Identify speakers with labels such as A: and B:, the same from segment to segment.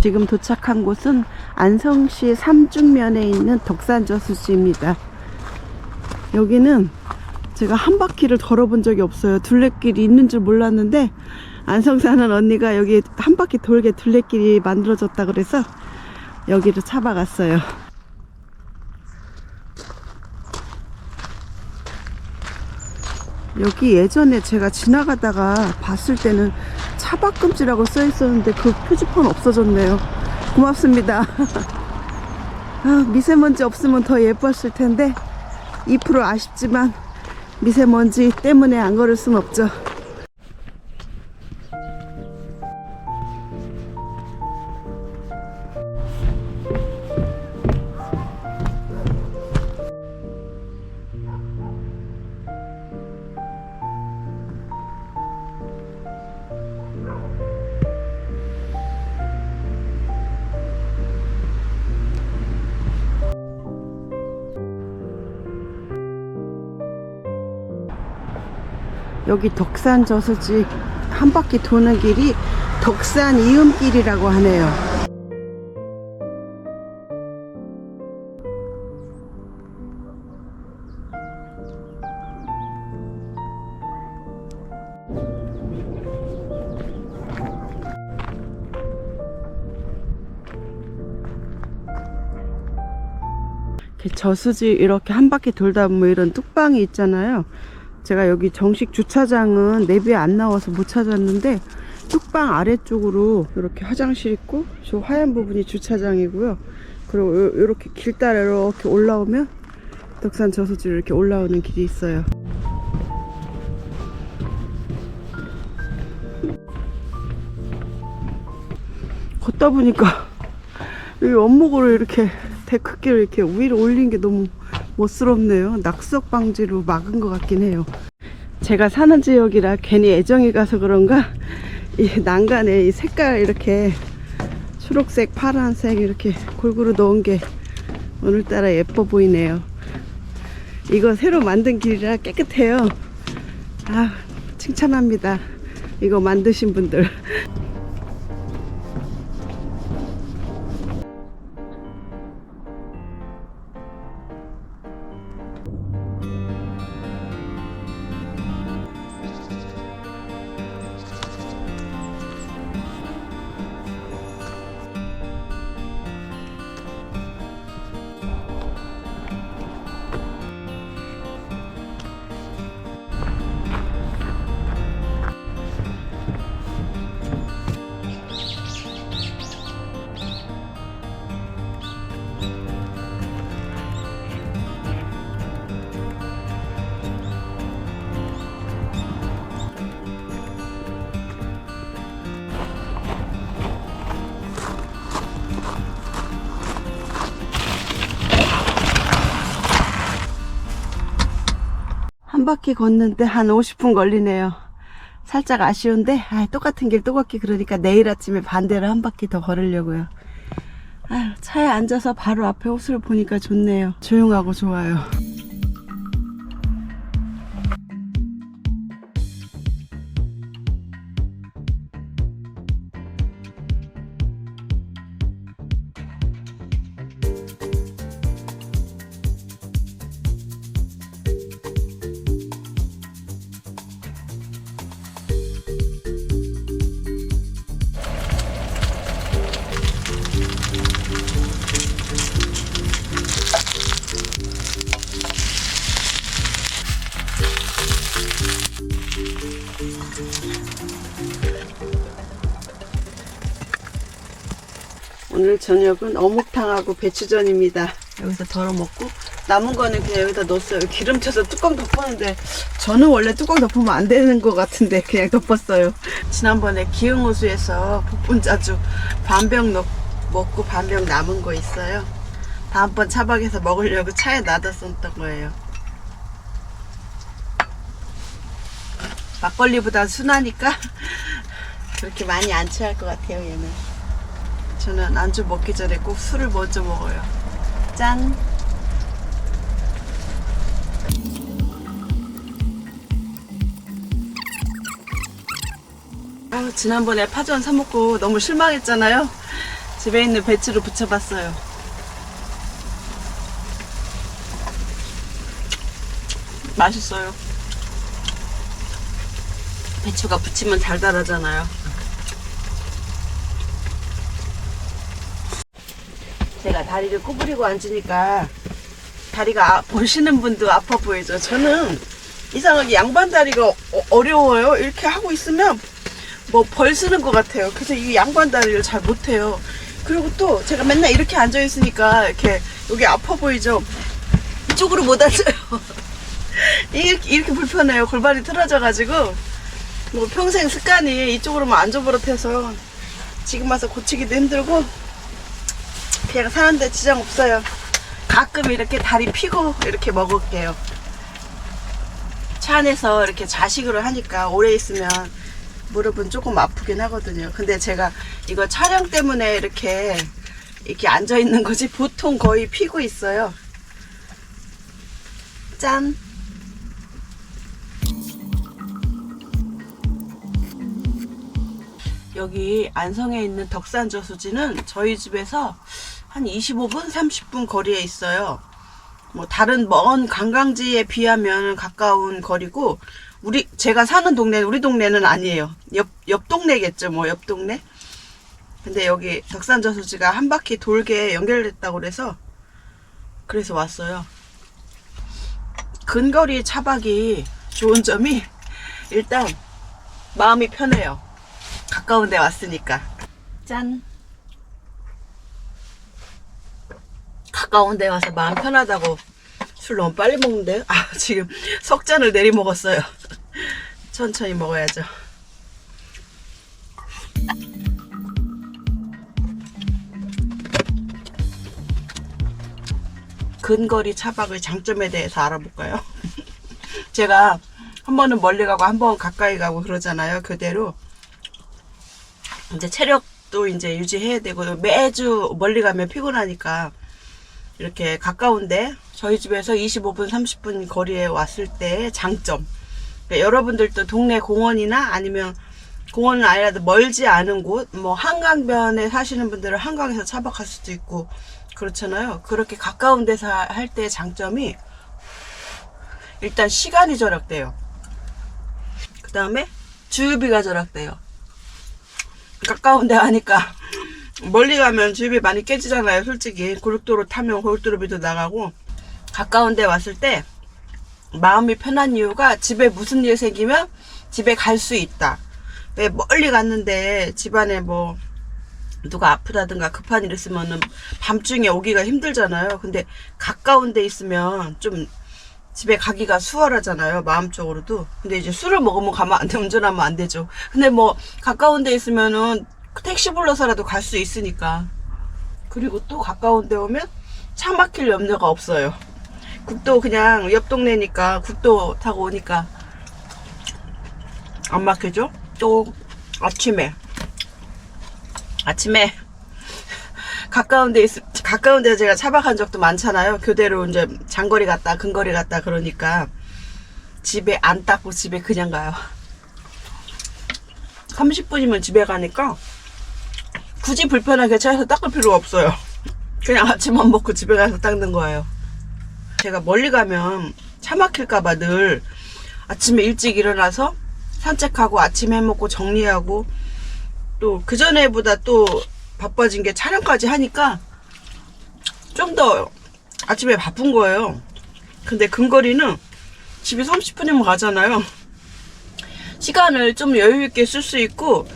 A: 지금 도착한 곳은 안성시 삼중면에 있는 덕산저수지입니다. 여기는 제가 한 바퀴를 걸어본 적이 없어요. 둘레길이 있는 줄 몰랐는데 안성 사는 언니가 여기 한 바퀴 돌게 둘레길이 만들어졌다 그래서 여기를 잡아갔어요. 여기 예전에 제가 지나가다가 봤을 때는 차박 금지라고 써 있었는데 그 표지판 없어졌네요. 고맙습니다. 아, 미세먼지 없으면 더 예뻤을 텐데 2% 아쉽지만 미세먼지 때문에 안 걸을 순 없죠. 여기 덕산 저수지 한 바퀴 도는 길이 덕산 이음길이라고 하네요. 저수지 이렇게 한 바퀴 돌다 보면 이런 뚝방이 있잖아요. 제가 여기 정식 주차장은 내비에 안 나와서 못 찾았는데 뚝방 아래쪽으로 이렇게 화장실 있고 저 하얀 부분이 주차장이고요. 그리고 요- 요렇게 길 따라 이렇게 올라오면 덕산 저수지로 이렇게 올라오는 길이 있어요. 걷다 보니까 여기 원목으로 이렇게 데크길을 이렇게 위로 올린 게 너무 멋스럽네요. 낙석 방지로 막은 것 같긴 해요. 제가 사는 지역이라 괜히 애정이 가서 그런가 이 난간에 이 색깔 이렇게 초록색, 파란색 이렇게 골고루 넣은 게 오늘따라 예뻐 보이네요. 이거 새로 만든 길이라 깨끗해요. 아, 칭찬합니다. 이거 만드신 분들. 바퀴 걷는데 한 50분 걸리네요. 살짝 아쉬운데 아, 똑같은 길 또 걷기 그러니까 내일 아침에 반대로 한 바퀴 더 걸으려고요. 아유, 차에 앉아서 바로 앞에 호수를 보니까 좋네요. 조용하고 좋아요. 오늘 저녁은 어묵탕하고 배추전입니다. 여기서 덜어 먹고 남은 거는 그냥 여기다 넣었어요. 기름 쳐서 뚜껑 덮었는데 저는 원래 뚜껑 덮으면 안 되는 것 같은데 그냥 덮었어요. 지난번에 기흥호수에서 복분자주 반병 넣, 먹고 반병 남은 거 있어요. 다음번 차박에서 먹으려고 차에 놔뒀었던 거예요. 막걸리보다 순하니까 그렇게 많이 안 취할 것 같아요 얘는. 저는 안주 먹기 전에 꼭 술을 먼저 먹어요. 짠! 아유, 지난번에 파전 사먹고 너무 실망했잖아요. 집에 있는 배추를 부쳐봤어요. 맛있어요. 배추가 부치면 달달하잖아요. 제가 다리를 구부리고 앉으니까 다리가 아- 보시는 분도 아파 보이죠. 저는 이상하게 양반 다리가 어- 어려워요. 이렇게 하고 있으면 뭐 벌 쓰는 것 같아요. 그래서 이 양반 다리를 잘 못해요. 그리고 또 제가 맨날 이렇게 앉아 있으니까 이렇게 여기 아파 보이죠. 이쪽으로 못 앉아요. 이렇게, 이렇게 불편해요. 골반이 틀어져가지고 뭐 평생 습관이 이쪽으로만 앉아버릇해서 지금 와서 고치기도 힘들고 그냥 사는데 지장 없어요. 가끔 이렇게 다리 피고 이렇게 먹을게요. 차 안에서 이렇게 자식으로 하니까 오래 있으면 무릎은 조금 아프긴 하거든요. 근데 제가 이거 촬영 때문에 이렇게 이렇게 앉아 있는 거지 보통 거의 피고 있어요. 짠. 여기 안성에 있는 덕산 저수지는 저희 집에서 한 25분, 30분 거리에 있어요. 뭐 다른 먼 관광지에 비하면 가까운 거리고 우리 제가 사는 동네 우리 동네는 아니에요. 옆 옆 동네겠죠, 뭐 옆 동네. 근데 여기 덕산저수지가 한 바퀴 돌게 연결됐다고 그래서 그래서 왔어요. 근거리 차박이 좋은 점이 일단 마음이 편해요. 가까운 데 왔으니까. 짠. 가까운 데 와서 마음 편하다고 술 너무 빨리 먹는데요? 아, 지금 석 잔을 내리 먹었어요. 천천히 먹어야죠. 근거리 차박의 장점에 대해서 알아볼까요? 제가 한 번은 멀리 가고 한 번 가까이 가고 그러잖아요. 그대로 이제 체력도 이제 유지해야 되고 매주 멀리 가면 피곤하니까 이렇게 가까운데 저희 집에서 25분 30분 거리에 왔을 때 장점. 그러니까 여러분들도 동네 공원이나 아니면 공원은 아니라도 멀지 않은 곳 뭐 한강변에 사시는 분들은 한강에서 차박할 수도 있고 그렇잖아요. 그렇게 가까운 데서 할때 장점이 일단 시간이 절약돼요. 그 다음에 주유비가 절약돼요. 가까운 데 하니까 멀리 가면 주유비 많이 깨지잖아요 솔직히. 고속도로 타면 고속도로비도 나가고. 가까운 데 왔을 때 마음이 편한 이유가 집에 무슨 일 생기면 집에 갈 수 있다. 왜 멀리 갔는데 집안에 뭐 누가 아프다든가 급한 일 있으면은 밤중에 오기가 힘들잖아요. 근데 가까운 데 있으면 좀 집에 가기가 수월하잖아요 마음적으로도. 근데 이제 술을 먹으면 가면 안 돼 운전하면 안 되죠. 근데 뭐 가까운 데 있으면은 택시 불러서라도 갈 수 있으니까. 그리고 또 가까운 데 오면 차 막힐 염려가 없어요. 국도 그냥 옆 동네니까 국도 타고 오니까 안 막히죠? 또 아침에. 아침에. 가까운 데 있, 가까운 데 제가 차박한 적도 많잖아요. 교대로 이제 장거리 갔다 근거리 갔다 그러니까 집에 안 닦고 집에 그냥 가요. 30분이면 집에 가니까 굳이 불편하게 차에서 닦을 필요가 없어요. 그냥 아침만 먹고 집에 가서 닦는 거예요. 제가 멀리 가면 차 막힐까봐 늘 아침에 일찍 일어나서 산책하고 아침 해 먹고 정리하고 또 그전에보다 또 바빠진 게 촬영까지 하니까 좀 더 아침에 바쁜 거예요. 근데 근거리는 집에 30분이면 가잖아요. 시간을 좀 여유 있게 쓸 수 있고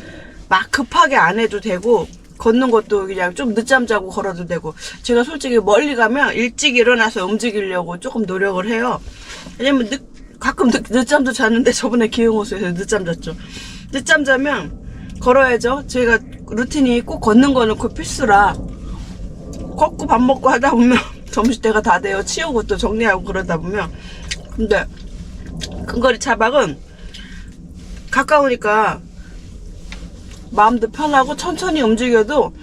A: 막 급하게 안 해도 되고 걷는 것도 그냥 좀 늦잠 자고 걸어도 되고 제가 솔직히 멀리 가면 일찍 일어나서 움직이려고 조금 노력을 해요. 왜냐면 늦, 가끔 늦, 늦잠도 자는데 저번에 기흥호수에서 늦잠 잤죠. 늦잠 자면 걸어야죠. 제가 루틴이 꼭 걷는 거는 그 필수라 걷고 밥 먹고 하다 보면 점심때가 다 돼요. 치우고 또 정리하고 그러다 보면 근데 근거리 차박은 가까우니까 마음도 편하고 천천히 움직여도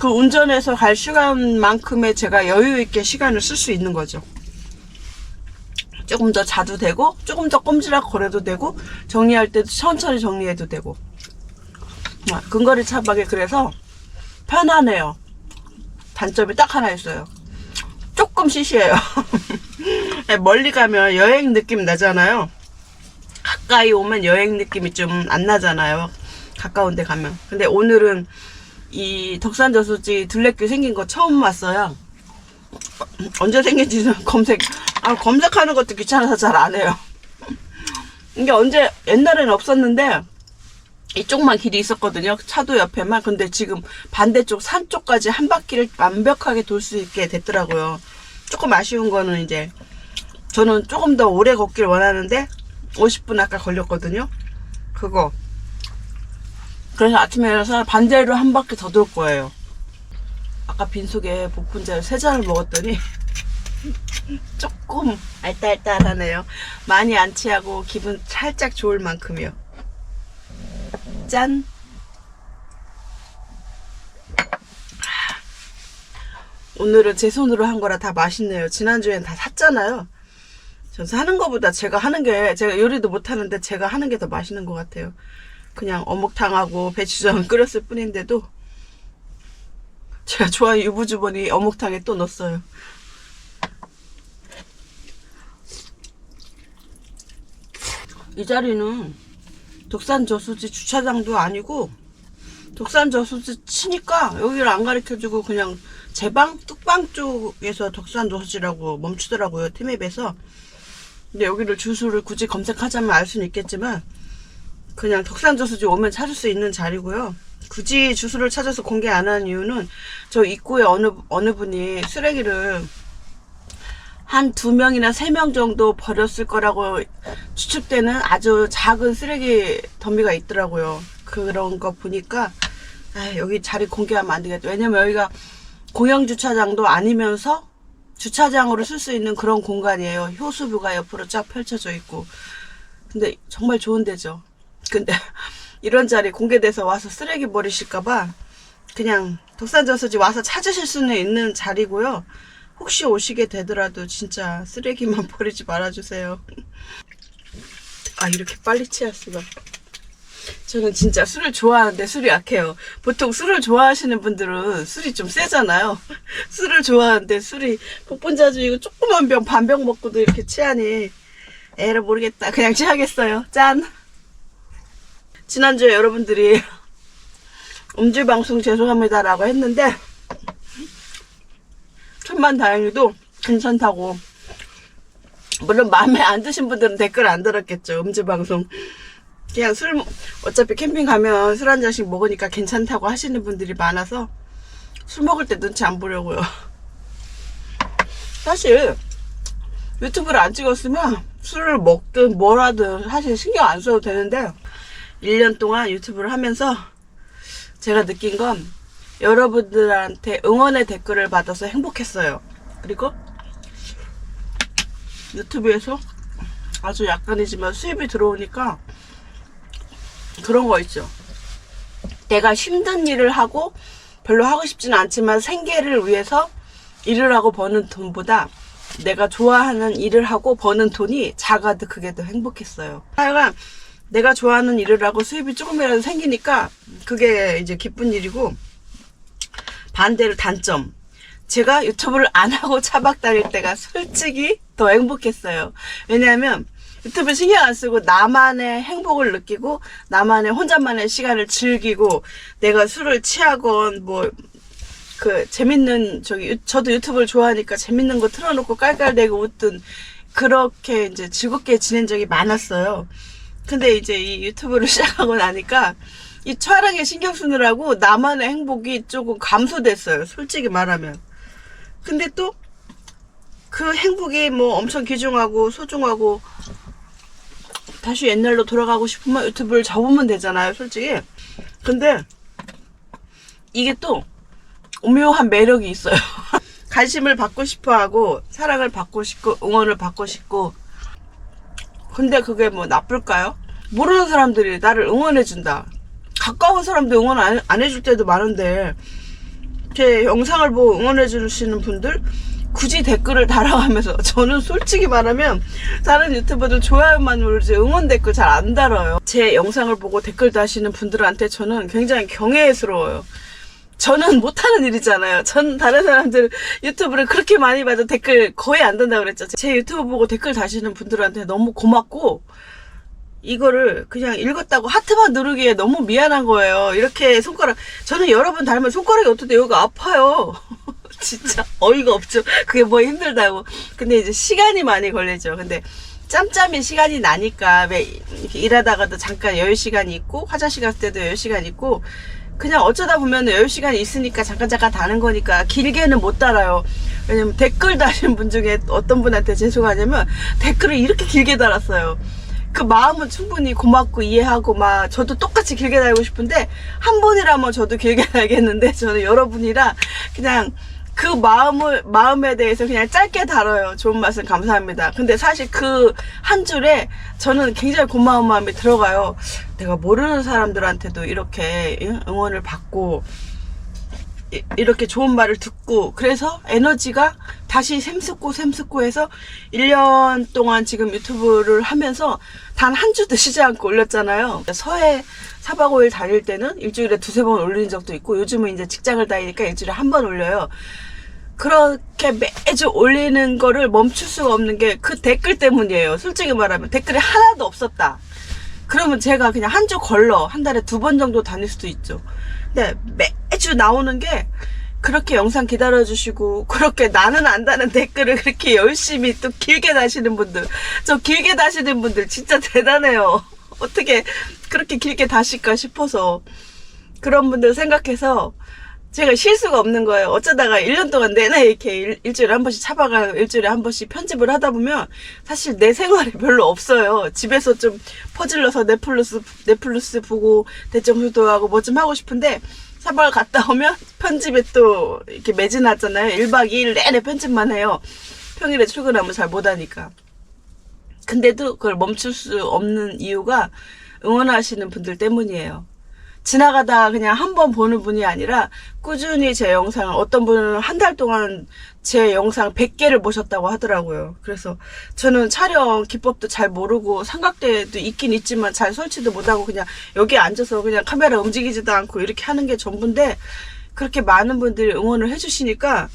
A: 그 운전해서 갈 시간만큼의 제가 여유 있게 시간을 쓸 수 있는 거죠. 조금 더 자도 되고 조금 더 꼼지락 거려도 되고 정리할 때도 천천히 정리해도 되고 아, 근거리 차박이 그래서 편하네요. 단점이 딱 하나 있어요. 조금 시시해요. 멀리 가면 여행 느낌 나잖아요. 가까이 오면 여행 느낌이 좀 안 나잖아요. 가까운 데 가면. 근데 오늘은 이 덕산 저수지 둘레길 생긴 거 처음 왔어요. 언제 생긴지는 검색, 아, 검색하는 것도 귀찮아서 잘 안 해요. 이게 언제, 옛날에는 없었는데, 이쪽만 길이 있었거든요. 차도 옆에만. 근데 지금 반대쪽 산 쪽까지 한 바퀴를 완벽하게 돌 수 있게 됐더라고요. 조금 아쉬운 거는 이제, 저는 조금 더 오래 걷길 원하는데, 50분 아까 걸렸거든요. 그거. 그래서 아침에 일어나서 반대로 한 바퀴 더 돌 거예요. 아까 빈속에 복분자를 세 잔을 먹었더니 조금 알딸딸하네요. 많이 안 취하고 기분 살짝 좋을 만큼이요. 짠! 오늘은 제 손으로 한 거라 다 맛있네요. 지난주엔 다 샀잖아요. 전 사는 거보다 제가 하는 게, 제가 요리도 못하는데 제가 하는 게 더 맛있는 것 같아요. 그냥 어묵탕하고 배추전 끓였을 뿐인데도 제가 좋아하는 유부주머니 어묵탕에 또 넣었어요. 이 자리는 독산 저수지 주차장도 아니고 독산 저수지 치니까 여기를 안 가르쳐주고 그냥 제방 뚝방 쪽에서 독산 저수지라고 멈추더라고요 팀앱에서 근데 여기를 주소를 굳이 검색하자면 알 수는 있겠지만 그냥 덕산 저수지 오면 찾을 수 있는 자리고요. 굳이 주소를 찾아서 공개 안 한 이유는 저 입구에 어느 어느 분이 쓰레기를 한 두 명이나 세 명 정도 버렸을 거라고 추측되는 아주 작은 쓰레기 더미가 있더라고요. 그런 거 보니까 아, 여기 자리 공개하면 안 되겠다. 왜냐면 여기가 공영 주차장도 아니면서 주차장으로 쓸 수 있는 그런 공간이에요. 효수부가 옆으로 쫙 펼쳐져 있고. 근데 정말 좋은 데죠. 근데 이런 자리 공개돼서 와서 쓰레기 버리실까봐 그냥 독산저수지 와서 찾으실 수는 있는 자리고요. 혹시 오시게 되더라도 진짜 쓰레기만 버리지 말아주세요. 아 이렇게 빨리 취할 수가. 저는 진짜 술을 좋아하는데 술이 약해요. 보통 술을 좋아하시는 분들은 술이 좀 세잖아요. 술을 좋아하는데 술이 복분자주 이거 조그만 병 반병 먹고도 이렇게 취하니 에라 모르겠다. 그냥 취하겠어요. 짠. 지난주에 여러분들이 음주 방송 죄송합니다라고 했는데 천만 다행히도 괜찮다고. 물론 마음에 안 드신 분들은 댓글 안 달았겠죠. 음주 방송. 그냥 술 먹- 어차피 캠핑 가면 술 한 잔씩 먹으니까 괜찮다고 하시는 분들이 많아서 술 먹을 때 눈치 안 보려고요. 사실 유튜브를 안 찍었으면 술을 먹든 뭘 하든 사실 신경 안 써도 되는데 1년 동안 유튜브를 하면서 제가 느낀 건 여러분들한테 응원의 댓글을 받아서 행복했어요. 그리고 유튜브에서 아주 약간이지만 수입이 들어오니까 그런 거 있죠. 내가 힘든 일을 하고 별로 하고 싶지는 않지만 생계를 위해서 일을 하고 버는 돈보다 내가 좋아하는 일을 하고 버는 돈이 작아도 그게 더 행복했어요. 하여간 내가 좋아하는 일을 하고 수입이 조금이라도 생기니까 그게 이제 기쁜 일이고 반대로 단점. 제가 유튜브를 안 하고 차박 다닐 때가 솔직히 더 행복했어요. 왜냐하면 유튜브 신경 안 쓰고 나만의 행복을 느끼고 나만의 혼자만의 시간을 즐기고 내가 술을 취하건 뭐 그 재밌는 저기 유- 저도 유튜브를 좋아하니까 재밌는 거 틀어놓고 깔깔대고 웃든 그렇게 이제 즐겁게 지낸 적이 많았어요. 근데 이제 이 유튜브를 시작하고 나니까 이 촬영에 신경 쓰느라고 나만의 행복이 조금 감소됐어요. 솔직히 말하면. 근데 또 그 행복이 뭐 엄청 귀중하고 소중하고 다시 옛날로 돌아가고 싶으면 유튜브를 접으면 되잖아요. 솔직히. 근데 이게 또 오묘한 매력이 있어요. 관심을 받고 싶어 하고 사랑을 받고 싶고 응원을 받고 싶고 근데 그게 뭐 나쁠까요? 모르는 사람들이 나를 응원해준다. 가까운 사람도 응원 안, 안 해줄 때도 많은데, 제 영상을 보고 응원해주시는 분들, 굳이 댓글을 달아가면서, 저는 솔직히 말하면, 다른 유튜버들 좋아요만 누르지 응원 댓글 잘 안 달아요. 제 영상을 보고 댓글 다시는 분들한테 저는 굉장히 경애스러워요. 저는 못하는 일이잖아요. 전 다른 사람들 유튜브를 그렇게 많이 봐도 댓글 거의 안 단다고 그랬죠. 제 유튜브 보고 댓글 다시는 분들한테 너무 고맙고, 이거를 그냥 읽었다고 하트만 누르기에 너무 미안한 거예요. 이렇게 손가락, 저는 여러분 닮은 손가락이 어떻게 여기가 아파요. 진짜 어이가 없죠. 그게 뭐 힘들다고. 근데 이제 시간이 많이 걸리죠. 근데 짬짬이 시간이 나니까 왜 일하다가도 잠깐 여유 시간이 있고 화장실 갔을 때도 여유 시간이 있고 그냥 어쩌다 보면 여유 시간이 있으니까 잠깐 잠깐 다는 거니까 길게는 못 달아요. 왜냐면 댓글 다신 분 중에 어떤 분한테 죄송하냐면 댓글을 이렇게 길게 달았어요. 그 마음은 충분히 고맙고 이해하고 막 저도 똑같이 길게 달고 싶은데 한 분이라면 저도 길게 달겠는데 저는 여러분이라 그냥 그 마음을 마음에 대해서 그냥 짧게 다뤄요. 좋은 말씀 감사합니다. 근데 사실 그 한 줄에 저는 굉장히 고마운 마음이 들어가요. 내가 모르는 사람들한테도 이렇게 응? 응원을 받고 이- 이렇게 좋은 말을 듣고 그래서 에너지가 다시 샘솟고 샘솟고 해서 1년 동안 지금 유튜브를 하면서 단 한 주도 쉬지 않고 올렸잖아요. 서해 4박 5일 다닐 때는 일주일에 두세 번 올린 적도 있고 요즘은 이제 직장을 다니니까 일주일에 한 번 올려요. 그렇게 매주 올리는 거를 멈출 수가 없는 게 그 댓글 때문이에요. 솔직히 말하면 댓글이 하나도 없었다. 그러면 제가 그냥 한 주 걸러 한 달에 두 번 정도 다닐 수도 있죠. 근데 매주 나오는 게 그렇게 영상 기다려주시고 그렇게 나는 안다는 댓글을 그렇게 열심히 또 길게 다시는 분들 저 길게 다시는 분들 진짜 대단해요. 어떻게 그렇게 길게 다실까 싶어서 그런 분들 생각해서 제가 쉴 수가 없는 거예요. 어쩌다가 1년 동안 내내 이렇게 일, 일주일에 한 번씩 차박하고 일주일에 한 번씩 편집을 하다 보면 사실 내 생활이 별로 없어요. 집에서 좀 퍼질러서 넷플릭스, 넷플릭스 보고 대충 효도하고 뭐 좀 하고 싶은데 차박을 갔다 오면 편집에 또 이렇게 매진하잖아요. 1박 2일 내내 편집만 해요. 평일에 출근하면 잘 못하니까. 근데도 그걸 멈출 수 없는 이유가 응원하시는 분들 때문이에요. 지나가다가 그냥 한 번 보는 분이 아니라 꾸준히 제 영상을 어떤 분은 한 달 동안 제 영상 100개를 보셨다고 하더라고요. 그래서 저는 촬영 기법도 잘 모르고 삼각대도 있긴 있지만 잘 설치도 못하고 그냥 여기 앉아서 그냥 카메라 움직이지도 않고 이렇게 하는 게 전부인데 그렇게 많은 분들이 응원을 해주시니까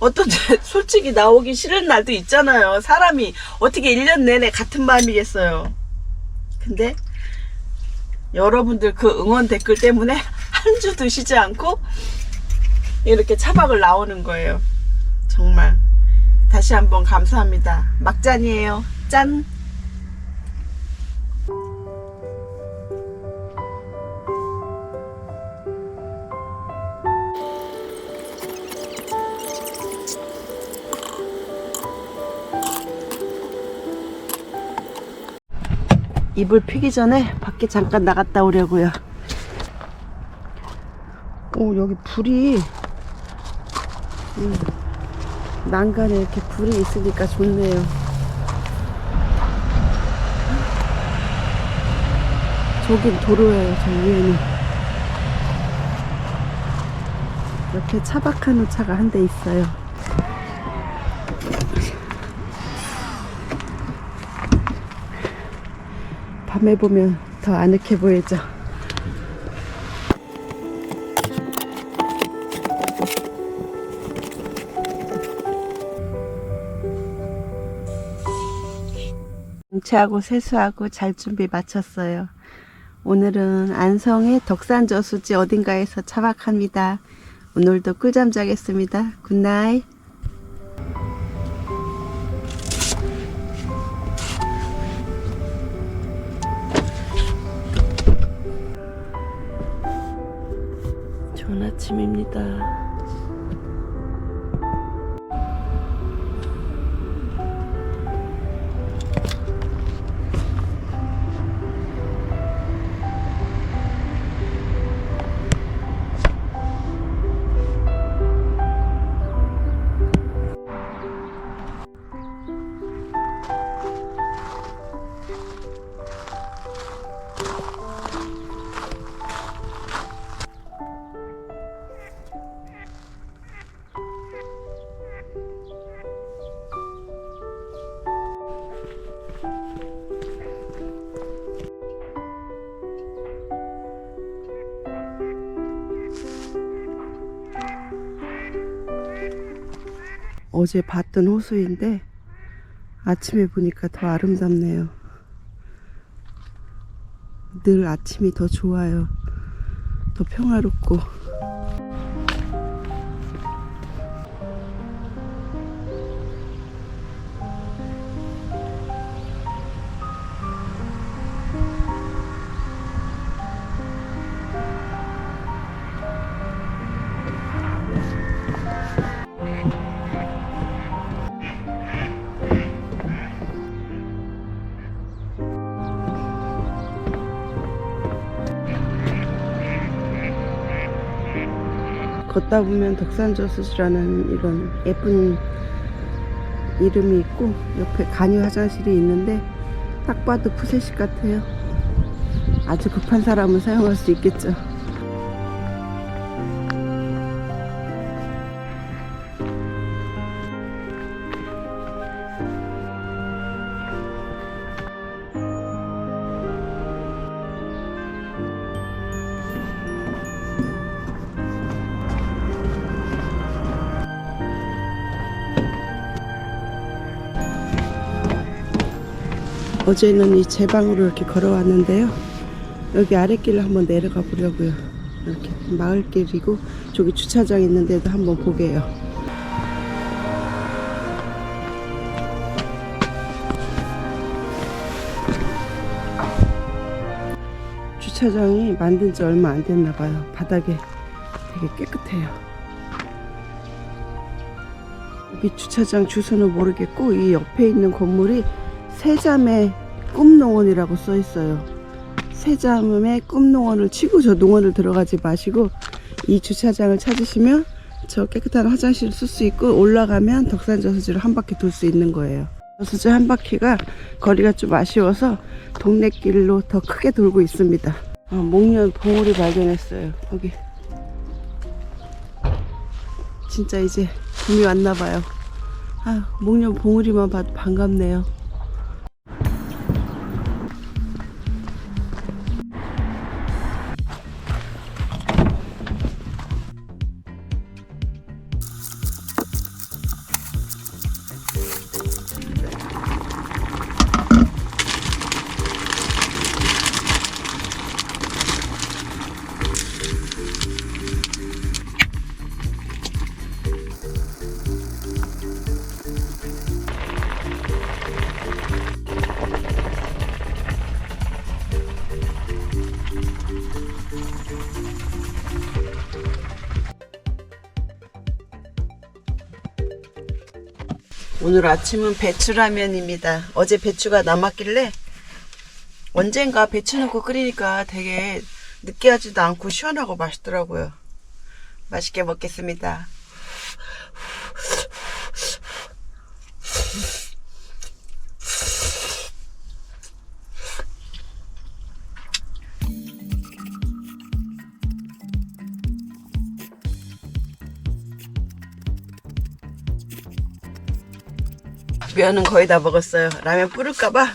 A: 어떤 솔직히 나오기 싫은 날도 있잖아요. 사람이 어떻게 1년 내내 같은 마음이겠어요. 근데 여러분들 그 응원 댓글 때문에 한 주도 쉬지 않고 이렇게 차박을 나오는 거예요. 정말 다시 한번 감사합니다. 막잔이에요. 짠. 이불 피기 전에 밖에 잠깐 나갔다 오려고요. 오 여기 불이 음, 난간에 이렇게 불이 있으니까 좋네요. 저긴 도로예요. 저 위에는 이렇게 차박하는 차가 한 대 있어요. 밤에 보면 더 아늑해 보이죠. 응치하고 세수하고 잘 준비 마쳤어요. 오늘은 안성의 덕산저수지 어딘가에서 차박합니다. 오늘도 꿀잠 자겠습니다. 굿나잇. 아침입니다. 어제 봤던 호수인데 아침에 보니까 더 아름답네요. 늘 아침이 더 좋아요. 더 평화롭고. 걷다 보면 덕산저수지라는 이런 예쁜 이름이 있고 옆에 간이 화장실이 있는데 딱 봐도 푸세식 같아요. 아주 급한 사람은 사용할 수 있겠죠. 어제는 이 제 방으로 이렇게 걸어왔는데요. 여기 아랫길을 한번 내려가 보려고요. 이렇게 마을길이고 저기 주차장 있는데도 한번 보게요. 주차장이 만든 지 얼마 안 됐나 봐요. 바닥에 되게 깨끗해요. 여기 주차장 주소는 모르겠고 이 옆에 있는 건물이 세자매 꿈농원이라고 써 있어요. 세자매 꿈농원을 치고 저 농원을 들어가지 마시고 이 주차장을 찾으시면 저 깨끗한 화장실을 쓸수 있고 올라가면 덕산 저수지를 한 바퀴 돌 수 있는 거예요. 저수지 한 바퀴가 거리가 좀 아쉬워서 동네 길로 더 크게 돌고 있습니다. 어, 목련 봉우리 발견했어요. 여기 진짜 이제 봄이 왔나 봐요. 아, 목련 봉우리만 봐도 반갑네요. 오늘 아침은 배추라면입니다. 어제 배추가 남았길래 언젠가 배추 넣고 끓이니까 되게 느끼하지도 않고 시원하고 맛있더라고요. 맛있게 먹겠습니다. 면은 거의 다 먹었어요. 라면 뿌릴까봐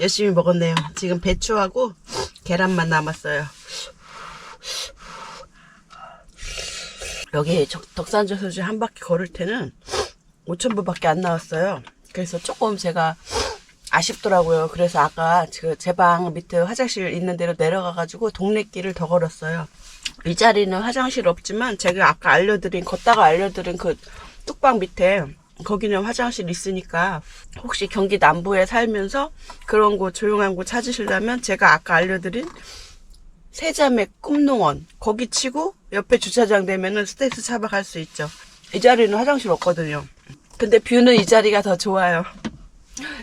A: 열심히 먹었네요. 지금 배추하고 계란만 남았어요. 여기 적- 덕산저수지 한 바퀴 걸을 때는 5천부밖에 안 나왔어요. 그래서 조금 제가 아쉽더라고요. 그래서 아까 제 방 밑에 화장실 있는 데로 내려가가지고 동네 길을 더 걸었어요. 이 자리는 화장실 없지만 제가 아까 알려드린 걷다가 알려드린 그 뚝방 밑에 거기는 화장실 있으니까 혹시 경기 남부에 살면서 그런 곳 조용한 곳 찾으시려면 제가 아까 알려드린 세자매 꿈농원 거기 치고 옆에 주차장 되면은 스테이스 차박할 수 있죠. 이 자리는 화장실 없거든요. 근데 뷰는 이 자리가 더 좋아요.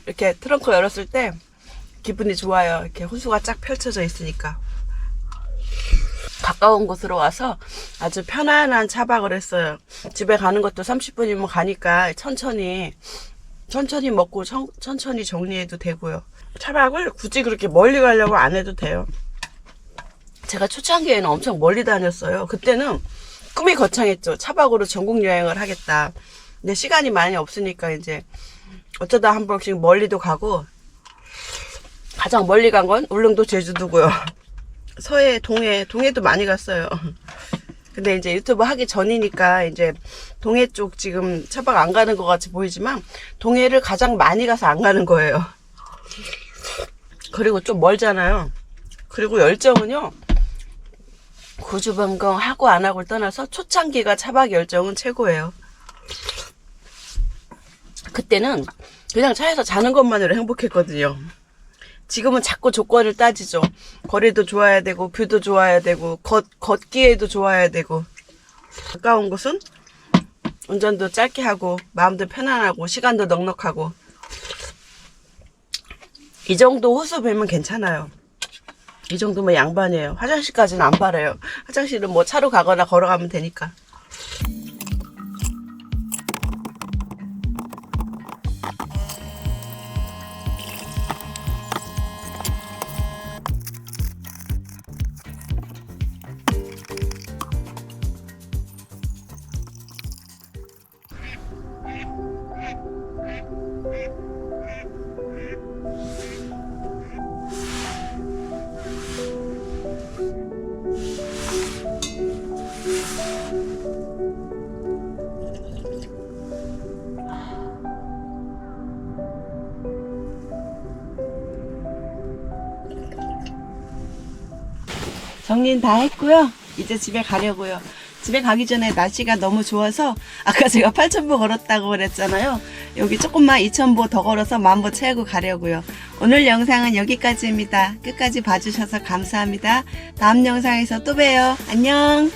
A: 이렇게 트렁크 열었을 때 기분이 좋아요. 이렇게 호수가 쫙 펼쳐져 있으니까. 가까운 곳으로 와서 아주 편안한 차박을 했어요. 집에 가는 것도 30분이면 가니까 천천히 천천히 먹고 천, 천천히 정리해도 되고요. 차박을 굳이 그렇게 멀리 가려고 안 해도 돼요. 제가 초창기에는 엄청 멀리 다녔어요. 그때는 꿈이 거창했죠. 차박으로 전국 여행을 하겠다. 근데 시간이 많이 없으니까 이제 어쩌다 한 번씩 멀리도 가고 가장 멀리 간 건 울릉도 제주도고요. 서해, 동해, 동해도 많이 갔어요. 근데 이제 유튜브 하기 전이니까 이제 동해 쪽 지금 차박 안 가는 것 같이 보이지만 동해를 가장 많이 가서 안 가는 거예요. 그리고 좀 멀잖아요. 그리고 열정은요. 구주 변경 하고 안 하고를 떠나서 초창기가 차박 열정은 최고예요. 그때는 그냥 차에서 자는 것만으로 행복했거든요. 지금은 자꾸 조건을 따지죠. 거리도 좋아야 되고, 뷰도 좋아야 되고, 걷, 걷기에도 좋아야 되고. 가까운 곳은 운전도 짧게 하고, 마음도 편안하고, 시간도 넉넉하고. 이 정도 호수 배면 괜찮아요. 이 정도면 양반이에요. 화장실까지는 안 바래요. 화장실은 뭐 차로 가거나 걸어가면 되니까. 정리는 다 했고요. 이제 집에 가려고요. 집에 가기 전에 날씨가 너무 좋아서 아까 제가 8,000보 걸었다고 그랬잖아요. 여기 조금만 2,000보 더 걸어서 만보 채우고 가려고요. 오늘 영상은 여기까지입니다. 끝까지 봐주셔서 감사합니다. 다음 영상에서 또 봬요. 안녕.